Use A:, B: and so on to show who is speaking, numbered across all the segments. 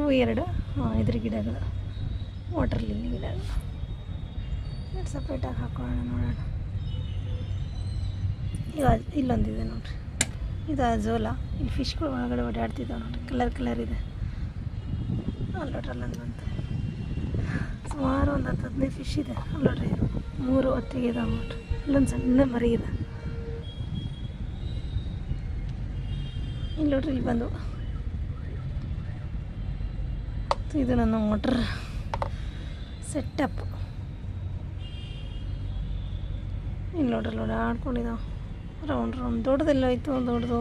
A: ಇವು ಎರಡು. ಇದ್ರ ಗಿಡಗಳು. ವಾಟರ್ ಲಿಲ್ಲಿ ಗಿಡಗಳು. ಎರಡು ಸಪ್ರೇಟಾಗಿ ಹಾಕೋಣ, ನೋಡೋಣ. ಈಗ ಇಲ್ಲೊಂದಿದೆ ನೋಡ್ರಿ. ಇದು ಅಜೋಲ ಇಲ್ಲಿ ಫಿಶ್ಗಳು ಒಳಗಡೆ ಓಡಾಡ್ತಿದ್ದಾವೆ ನೋಡ್ರಿ. ಕಲರ್ ಕಲರ್ ಇದೆ. ಅಲ್ಲಿ ನೋಡ್ರಿ ಅಲ್ಲೊಂದು ಬಂತು ಸುಮಾರು ಒಂದು ಹತ್ತು ಹದಿನೈದು ಫಿಶ್ ಇದೆ ನೋಡ್ರಿ ಮೂರು ಹೊತ್ತಿಗೆ ಇದಾವೆ ನೋಡ್ರಿ. ಇಲ್ಲೊಂದು ಸಣ್ಣ ಮರಿ ಇದೆ. ಇಲ್ಲಿ ನೋಡ್ರಿ ಇಲ್ಲಿ ಬಂದು ಇದು ನನ್ನ ಮೋಟ್ರ್ ಸೆಟಪ್. ಇಲ್ಲಿ ನೋಡ್ರಿ, ನೋಡಿ ಆಡ್ಕೊಂಡಿದ್ದಾವೆ ರೌಂಡ್ ರೌಂಡ್ ದೊಡ್ಡದೆಲ್ಲ ಆಯಿತು ದೊಡ್ಡದು.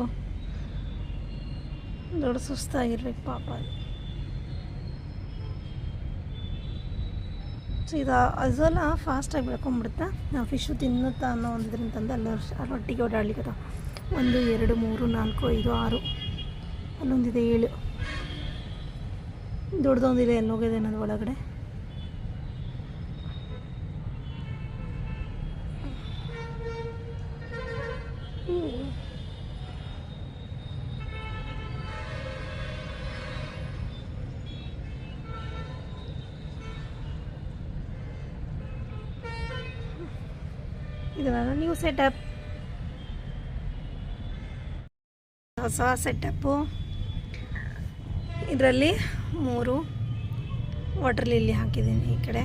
A: ದೊಡ್ಡ ಸುಸ್ತಾಗಿರ್ಬೇಕು ಪಾಪ ಅದು. ಸೊ ಇದು ಅದೆಲ್ಲ ಫಾಸ್ಟಾಗಿ ಬೆಳ್ಕೊಂಬಿಡುತ್ತೆ? ನಾವು ಫಿಶು ತಿನ್ನುತ್ತಾ ಅನ್ನೋ ಒಂದು ಇದರಿಂದ ಅಲ್ಲಿ ಅಲ್ಲೊಟ್ಟಿಗೆ ಓಡಾಡ್ಲಿಕ್ಕೆ ಒಂದು, ಎರಡು, ಮೂರು, ನಾಲ್ಕು, ಐದು, ಆರು. ಅಲ್ಲೊಂದಿದೆ ಏಳು. ದೊಡ್ಡದೊಂದಿದೆ ಎಲ್ಲಿ ಹೋಗಿದೆ ಅನ್ನೋದು ಒಳಗಡೆ. ಇದು ನನ್ನ ನ್ಯೂ ಸೆಟಪ್ ಹೊಸ ಸೆಟಪ್ಪು ಇದರಲ್ಲಿ ಮೂರು ವಾಟರ್ ಲಿಲ್ಲಿ ಹಾಕಿದ್ದೀನಿ ಈ ಕಡೆ.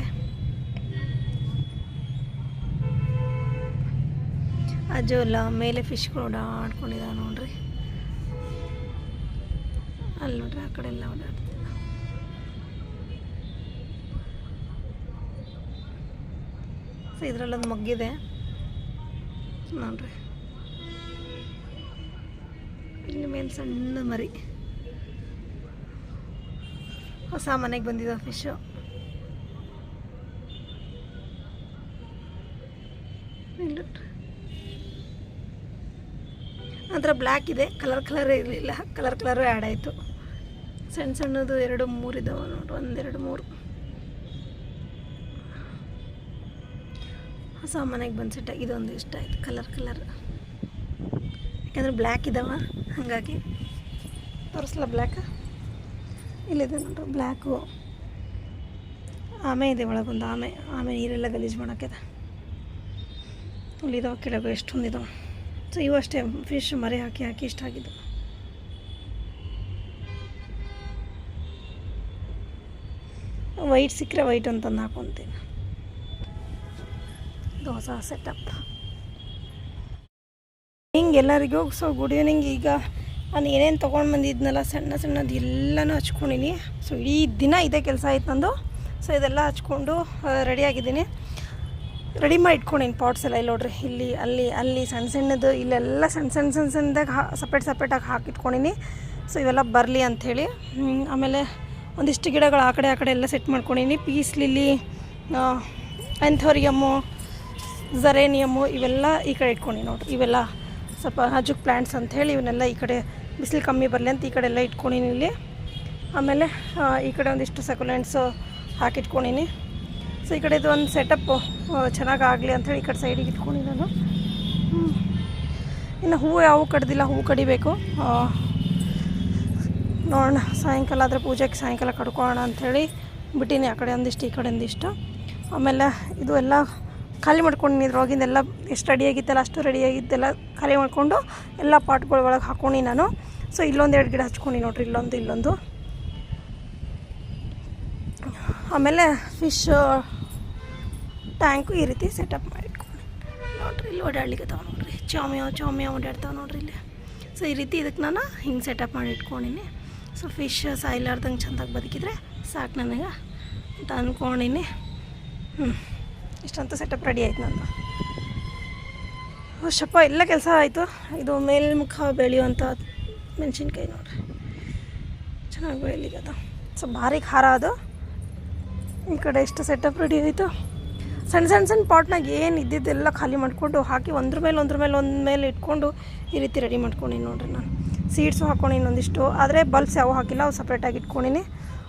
A: ಅಜೋಲ ಮೇಲೆ ಫಿಶ್ಗಳು ಓಡಾಡ್ಕೊಂಡಿದ್ದಾವೆ ನೋಡ್ರಿ. ಅಲ್ಲಿ ನೋಡ್ರಿ, ಆ ಕಡೆ ಎಲ್ಲ ಓಡಾಡ್ತೀವಿ ಸೊ ಇದರಲ್ಲೊಂದು ಮಗ್ಗಿದೆ. ನೋಡ್ರಿ. ಇಲ್ಲಿ ಮೇಲೆ ಸಣ್ಣ ಮರಿ. ಹೊಸ ಮನೆಗೆ ಬಂದಿದ್ದ ಫಿಶು ನಂತರ ಬ್ಲ್ಯಾಕ್ ಇದೆ ಕಲರ್ ಕಲರ್ ಇರಲಿಲ್ಲ. ಕಲರ್ ಕಲರ್ ಆ್ಯಡ್ ಆಯಿತು. ಸಣ್ಣ ಸಣ್ಣದು ಎರಡು ಮೂರು ಇದ್ದಾವೆ ನೋಡು ಒಂದೆರಡು ಮೂರು. ಹೊಸ ಮನೆಗೆ ಬಂದು ಸೆಟ್ ಇದೊಂದು ಇಷ್ಟ ಆಯಿತು ಕಲರ್ ಕಲರ್ ಯಾಕಂದ್ರೆ ಬ್ಲ್ಯಾಕ್ ಇದ್ದಾವೆ ಹಾಗಾಗಿ ತೋರಿಸ್ಲಾ ಬ್ಲ್ಯಾಕ್ ಇಲ್ಲಿದೆ ನೋಡ್ರಿ ಬ್ಲ್ಯಾಕು ಆಮೆ ಇದೆ ಒಳಗೊಂದು ಆಮೆ. ಆಮೆ ನೀರೆಲ್ಲ ಗಲೀಜು ಮಾಡೋಕ್ಕಿದೆ ಉಳಿದವ ಕೆಳಗೆ ಎಷ್ಟೊಂದಿದಾವೆ. ಸೊ ಇವು ಅಷ್ಟೇ ಫಿಶ್ ಮರಿ ಹಾಕಿ ಹಾಕಿ ಇಷ್ಟ ಆಗಿದ್ದು. ವೈಟ್ ಸಿಕ್ಕರೆ ವೈಟ್ ಅಂತಂದು ಹಾಕೊತೀನಿ. ದೋಸೆ ಸೆಟಪ್ ಹಿಂಗೆ ಎಲ್ಲರಿಗೂ ಸೊ ಗುಡ್ ಈವ್ನಿಂಗ್ ಈಗ ನಾನು ಏನೇನು ತೊಗೊಂಡು ಬಂದಿದ್ನಲ್ಲ, ಸಣ್ಣ ಸಣ್ಣದು ಎಲ್ಲನೂ ಹಚ್ಕೊಂಡಿನಿ. ಸೊ ಇಡೀ ದಿನ ಇದೇ ಕೆಲಸ ಆಯ್ತು ನಂದು. ಸೊ ಇದೆಲ್ಲ ಹಚ್ಕೊಂಡು ರೆಡಿಯಾಗಿದ್ದೀನಿ ರೆಡಿ ಮಾಡಿ ಇಟ್ಕೊಂಡಿನಿ ಪಾಟ್ಸ್ ಎಲ್ಲ. ಇಲ್ಲಿ ನೋಡ್ರಿ, ಇಲ್ಲಿ, ಅಲ್ಲಿ ಅಲ್ಲಿ ಸಣ್ಣ ಸಣ್ಣದು ಇಲ್ಲೆಲ್ಲ ಸಣ್ಣ ಸಣ್ಣ ಸಣ್ಣ ಸಣ್ಣದಾಗ ಹಾ ಸಪ್ರೇಟ್ ಸಪ್ರೇಟಾಗಿ ಹಾಕಿಟ್ಕೊಂಡಿನಿ ಸೊ ಇವೆಲ್ಲ ಬರಲಿ ಅಂಥೇಳಿ. ಆಮೇಲೆ ಒಂದಿಷ್ಟು ಗಿಡಗಳು ಆ ಕಡೆ ಆ ಕಡೆ ಎಲ್ಲ ಸೆಟ್ ಮಾಡ್ಕೊಂಡಿನಿ. ಪೀಸ್ ಲಿಲ್ಲಿ ಎಂಥೋರಿಯಮ್ಮು ಝರೇನಿಯಮ್ಮು ಇವೆಲ್ಲ ಈ ಕಡೆ ಇಟ್ಕೊಂಡಿನಿ ನೋಡ್ರಿ. ಇವೆಲ್ಲ ಸ್ವಲ್ಪ ಹಜುಕ್ ಪ್ಲ್ಯಾಂಟ್ಸ್ ಅಂಥೇಳಿ ಇವನ್ನೆಲ್ಲ ಈ ಕಡೆ ಬಿಸಿಲು ಕಮ್ಮಿ ಬರಲಿ ಅಂತ ಈ ಕಡೆ ಎಲ್ಲ ಇಟ್ಕೊಂಡಿನಿ ಇಲ್ಲಿ. ಆಮೇಲೆ ಈ ಕಡೆ ಒಂದಿಷ್ಟು ಸೆಕ್ಯುಲೆಂಟ್ಸು ಹಾಕಿಟ್ಕೊಂಡಿನಿ. ಸೊ ಈ ಕಡೆ ಇದು ಒಂದು ಸೆಟಪ್ಪು ಚೆನ್ನಾಗಿ ಆಗಲಿ ಅಂಥೇಳಿ ಈ ಕಡೆ ಸೈಡಿಗೆ ಇಟ್ಕೊಂಡಿನಿ ನಾನು. ಇನ್ನು ಹೂವು ಯಾವ ಕಡ್ದಿಲ್ಲ, ಹೂವು ಕಡಿಬೇಕು. ನೋಡೋಣ, ಸಾಯಂಕಾಲ ಆದರೆ ಪೂಜೆಗೆ ಸಾಯಂಕಾಲ ಕಡ್ಕೊಳ್ಳೋಣ ಅಂಥೇಳಿ ಬಿಟ್ಟಿನಿ ಆ ಕಡೆ ಒಂದಿಷ್ಟು, ಈ ಕಡೆ ಒಂದಿಷ್ಟು ಆಮೇಲೆ ಇದು ಎಲ್ಲ ಖಾಲಿ ಮಾಡ್ಕೊಂಡು ಇದ್ರೊಳಗಿಂದೆಲ್ಲ ಎಷ್ಟು ರೆಡಿಯಾಗಿತ್ತಲ್ಲ ಅಷ್ಟು ರೆಡಿಯಾಗಿದ್ದೆಲ್ಲ ಖಾಲಿ ಮಾಡಿಕೊಂಡು ಎಲ್ಲ ಪಾಟ್ಗಳ ಒಳಗೆ ಹಾಕ್ಕೊಂಡು ನಾನು. ಸೊ ಇಲ್ಲೊಂದು ಎರಡು ಗಿಡ ಹಚ್ಕೊಂಡು ನೋಡ್ರಿ, ಇಲ್ಲೊಂದು ಇಲ್ಲೊಂದು. ಆಮೇಲೆ ಫಿಶ್ ಟ್ಯಾಂಕು ಈ ರೀತಿ ಸೆಟಪ್ ಮಾಡಿಟ್ಕೊಂಡು ನೋಡ್ರಿ, ಇಲ್ಲಿ ಓಡಾಡ್ಲಿಕ್ಕೆ ನೋಡ್ರಿ. ಚೌಮ್ಯಾವ್ ಚೌಮ್ಯಾವ್ ಓಡಾಡ್ತಾವೆ ನೋಡ್ರಿ ಇಲ್ಲಿ. ಸೊ ಈ ರೀತಿ ಇದಕ್ಕೆ ನಾನು ಹಿಂಗೆ ಸೆಟಪ್ ಮಾಡಿ ಇಟ್ಕೊಂಡಿನಿ. ಸೊ ಫಿಶ್ ಸಾಯ್ಲಾರ್ದಂಗೆ ಚೆಂದಾಗಿ ಬದುಕಿದ್ರೆ ಸಾಕು ನನಗೆ ಅಂತ ಅಂದ್ಕೊಂಡಿನಿ ಹ್ಞೂ ಇಷ್ಟಂತೂ ಸೆಟಪ್ ರೆಡಿ ಆಯ್ತು ನಂದು. ಶಪ್ಪ, ಎಲ್ಲ ಕೆಲಸ ಆಯಿತು. ಇದು ಮೇಲ್ಮುಖ ಬೆಳೆಯುವಂಥ ಮೆಣಸಿನ್ಕಾಯಿ ನೋಡ್ರಿ. ಚೆನ್ನಾಗಿ ಅದು. ಸೊ, ಭಾರಿ ಖಾರ ಅದು. ಈ ಕಡೆ ಇಷ್ಟು ಸೆಟಪ್ ರೆಡಿ ಆಯಿತು? ಸಣ್ಣ ಸಣ್ಣ ಸಣ್ಣ ಪಾಟ್ನಾಗ ಏನು ಇದ್ದಿದ್ದೆಲ್ಲ ಖಾಲಿ ಮಾಡಿಕೊಂಡು ಹಾಕಿ ಒಂದ್ರ ಮೇಲೆ ಒಂದ್ರ ಮೇಲೆ ಒಂದ್ ಮೇಲೆ ಇಟ್ಕೊಂಡು ಈ ರೀತಿ ರೆಡಿ ಮಾಡ್ಕೊಂಡಿನಿ ನೋಡ್ರಿ ನಾನು. ಸೀಡ್ಸು ಹಾಕ್ಕೊಂಡಿನಿ ಒಂದಿಷ್ಟು ಆದರೆ ಬಲ್ಬ್ಸ್ ಯಾವ ಹಾಕಿಲ್ಲ, ಅವು ಸಪ್ರೇಟಾಗಿ ಇಟ್ಕೊಂಡಿನಿ.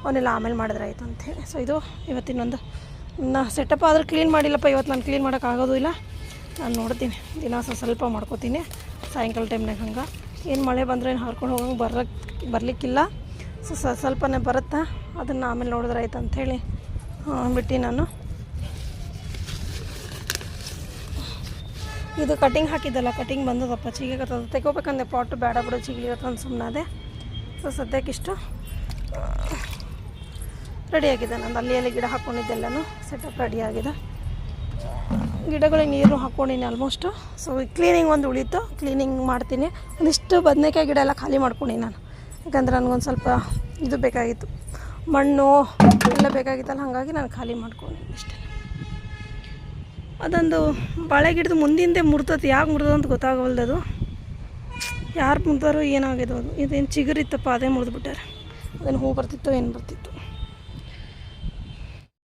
A: ಅವನ್ನೆಲ್ಲ ಆಮೇಲೆ ಮಾಡಿದ್ರೆ ಆಯಿತು ಅಂಥೇಳಿ ಸೊ ಇದು ಇವತ್ತಿನೊಂದು ನಾ ಸೆಟಪ್ ಆದರೆ ಕ್ಲೀನ್ ಮಾಡಿಲ್ಲಪ್ಪ, ಇವತ್ತು ನಾನು ಕ್ಲೀನ್ ಮಾಡೋಕ್ಕಾಗೋದು ಇಲ್ಲ. ನಾನು ನೋಡ್ತೀನಿ, ದಿನ ಸ್ವಲ್ಪ ಸ್ವಲ್ಪ ಮಾಡ್ಕೋತೀನಿ, ಸಾಯಂಕಾಲ ಟೈಮ್ನಾಗ ಹಂಗೆ. ಏನು ಮಳೆ ಬಂದರೆ ಏನು ಹರ್ಕೊಂಡು ಹೋಗಂಗೆ ಬರಕ್ಕೆ ಬರಲಿಕ್ಕಿಲ್ಲ. ಸೊ ಸ್ವಲ್ಪನೇ ಬರುತ್ತಾ, ಅದನ್ನು ಆಮೇಲೆ ನೋಡಿದ್ರೆ ಆಯ್ತು ಅಂಥೇಳಿ ಬಿಟ್ಟು ನಾನು. ಇದು ಕಟಿಂಗ್ ಹಾಕಿದ್ದಲ್ಲ ಕಟಿಂಗ್ ಬಂದದಪ್ಪ ಚಿಗಿಗತ್ತದ ತೆಗೋಬೇಕಂದೆ ಪಾಟು ಬೇಡ ಬಿಡು ಚಿಗ್ಲಿಗತ್ತ ಸುಮ್ಮನೆ ಸುಮ್ಮನಾದೆ ಸೊ ಸದ್ಯಕ್ಕಿಷ್ಟು ರೆಡಿಯಾಗಿದೆ. ನಾನು ಅಲ್ಲಿ ಅಲ್ಲಿ ಗಿಡ ಹಾಕ್ಕೊಂಡಿದ್ದೆಲ್ಲನೂ ಸೆಟಪ್ ಆಗಿದೆ ಗಿಡಗಳಿಗೆ ನೀರು ಹಾಕ್ಕೊಂಡಿನಿ ಆಲ್ಮೋಸ್ಟು ಸೊ ಕ್ಲೀನಿಂಗ್ ಒಂದು ಉಳೀತು. ಕ್ಲೀನಿಂಗ್ ಮಾಡ್ತೀನಿ. ಒಂದಿಷ್ಟು ಬದನೆಕಾಯಿ ಗಿಡ ಎಲ್ಲ ಖಾಲಿ ಮಾಡ್ಕೊಂಡಿ ನಾನು. ಯಾಕಂದ್ರೆ ನನಗೊಂದು ಸ್ವಲ್ಪ ಇದು ಬೇಕಾಗಿತ್ತು. ಮಣ್ಣು ಎಲ್ಲ ಬೇಕಾಗಿತ್ತಲ್ಲ, ಹಾಗಾಗಿ ನಾನು ಖಾಲಿ ಮಾಡ್ಕೊಂಡೆ ಅಷ್ಟೇ. ಅದೊಂದು ಬಾಳೆ ಗಿಡದ ಮುಂದಿಂದೆ ಮುರ್ತತಿ ಯಾಕೆ ಮುರಿದು ಅಂತ ಗೊತ್ತಾಗವಲ್ದದು. ಯಾರು ಮುರಿದಾರೋ ಏನಾಗಿದೆ ಅದು. ಇದೇನು ಚಿಗುರಿತ್ತಪ್ಪ, ಅದೇ ಮುರಿದ್ಬಿಟ್ಟಾರೆ. ಅದನ್ನು ಹೂ ಬರ್ತಿತ್ತೋ, ಏನು ಬರ್ತಿತ್ತು.